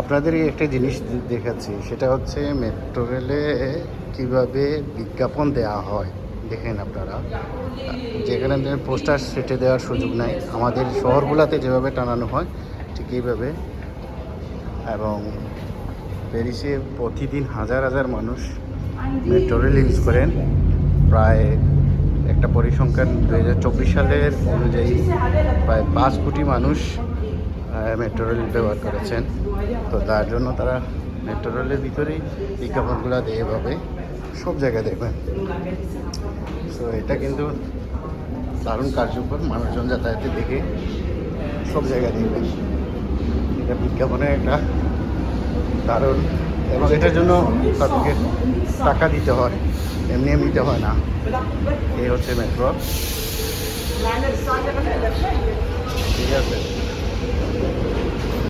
আপনাদের একটা জিনিস দেখাচ্ছি, সেটা হচ্ছে মেট্রো রেলে কীভাবে বিজ্ঞাপন দেওয়া হয়, দেখেন আপনারা। যেখানে পোস্টার সেটে দেওয়ার সুযোগ নাই, আমাদের শহরগুলোতে যেভাবে টানানো হয়, ঠিক এইভাবে। এবং প্যারিসে প্রতিদিন হাজার হাজার মানুষ মেট্রো রেল ইউজ করেন। প্রায় একটা পরিসংখ্যান দু হাজার চব্বিশ সালের অনুযায়ী প্রায় পাঁচ কোটি মানুষ মেট্রো রেল ব্যবহার করেছেন। তো তার জন্য তারা মেট্রো রেলের ভিতরেই বিজ্ঞাপনগুলো দেয় এভাবে। সব জায়গায় দেখবেন। তো এটা কিন্তু দারুণ কার্যকর। মানুষজন যাতায়াতে দেখে সব জায়গায় দেখবেন। এটা বিজ্ঞাপনের একটা দারুণ এবং এটার জন্য তাদেরকে টাকা দিতে হয়। এমনি এমনিতে হয় না। এই হচ্ছে মেট্রো ঠিক আছে।